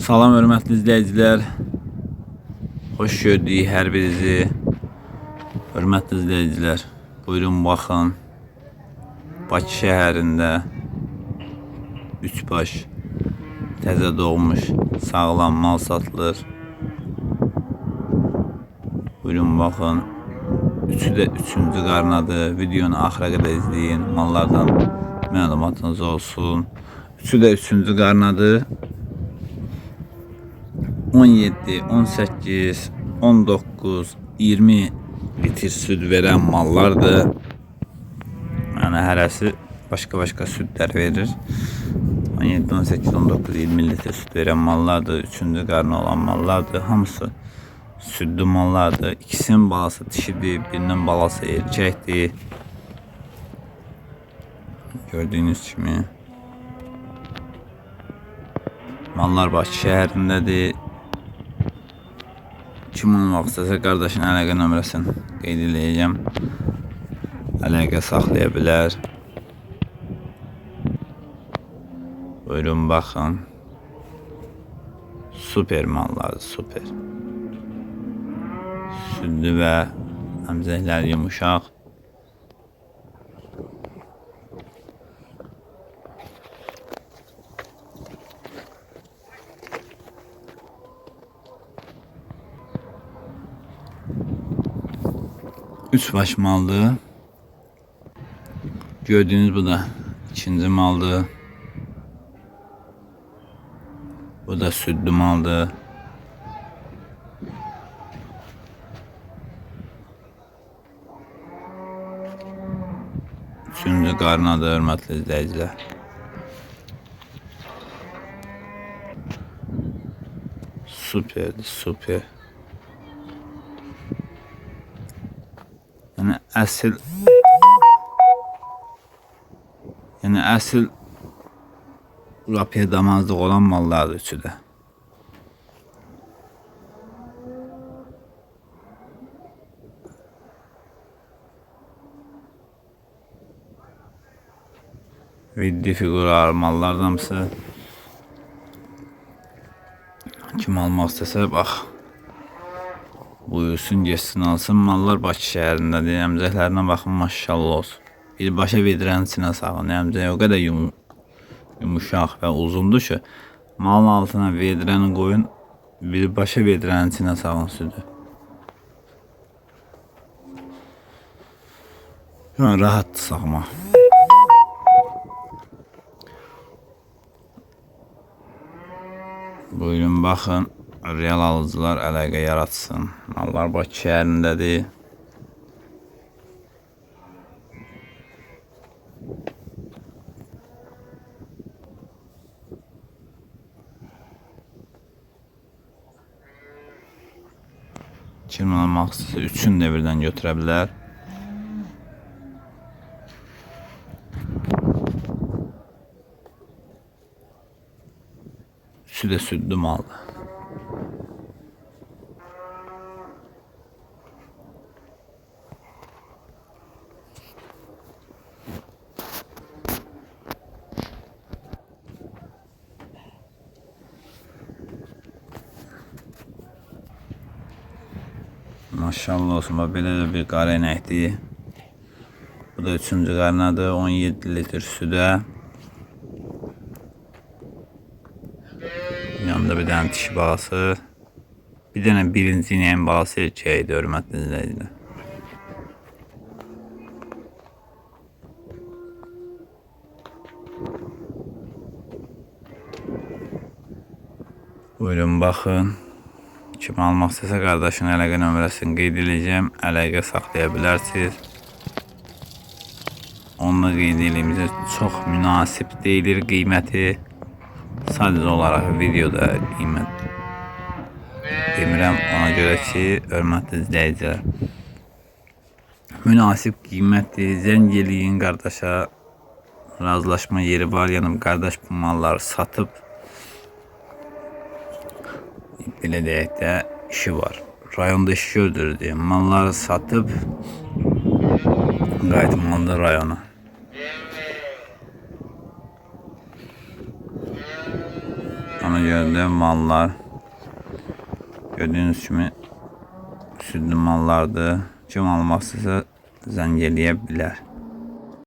Salam hörmətli izləyicilər. Xoş gördük hər birinizi. Hörmətli izləyicilər, buyurun baxın. Bakı şəhərində üç baş təzə doğmuş sağlam mal satılır. Buyurun baxın. Üçü də üçüncü qarnadır. Videonu axıra qədər izləyin. Mallardan məlumatınız olsun. Üçü də üçüncü qarnadır. 17, 18, 19, 20 litr süd verən mallardır. Yəni hərəsi başqa-başqa südlər verir. 17, 18, 19, 20 litr süd verən mallardır. Üçüncü qarnı olan mallardır. Hamısı südlü mallardır. İkisinin balası dişidir, birinin balası erkəkdir. Gördüyünüz kimi. Mallar Bakı şəhərindədir. Kim olmaq istəsə qardaşın əlaqə nömrəsini qeyd edəcəm. Əlaqə saxlaya bilər. Buyurun baxın. Super mallardır, super. Südlü və əmzəklər yumuşaq. Üç baş maldır. Gördüğünüz bu da ikinci maldır. Bu da südlü maldır. Üçüncü qarnadır, hörmətli izləyicilər. Süperdir, süper. Yəni əsl Yəni əsl Rapiyə damazlıq olan mallardır üçü də. Viddi figurar mallardan hamısı kim almaq istəsə bax buyursun geçsin alsın. Mallar Bakı şəhərindədir əmzəklərinə baxın maşallah olsun. Birbaşa vedirən içinə sağın əmzək o qədər yum, yumuşaq və uzundur ki malın altına vedirəni qoyun birbaşa vedirənin içinə sağın südü. Yəni rahat sağma. Buyurun baxın, real alıcılar əlaqə yaratsın. Mallar Bakı şəhərindədir. Kim almaq istəsə üçün də birdən götürə bilər. Üçü də südlü maldır. Maşallah olsun. Bax belə də bir qara inəkdir. Bu da üçüncü qarnadır. 17 litr südə. Yanında bir dənə dişi balası. Bir dənə birinci inəyin balası erkəyidir, hörmətli izləyicilər. Buyurun baxın. Kim almaq istəsə qardaşın əlaqə nömrəsini qeyd edəcəm. Əlaqə saxlaya bilərsiniz. Onunla qeyd edilmizə çox münasib deyilir qiyməti. Sadəcə olaraq videoda qiymət demirəm ona görə ki, hörmətli izləyicilər münasib qiymətdir. Zəng eləyin qardaşa. Razılaşma yeri var. Yəni qardaş bu malları satıb də işi var. Rayonda iş gördürür Malları satıb qayıtmalıdır rayona. Ona görə də mallar gördüyünüz kimi südlü mallardır. Kim zəng eləyə bilər.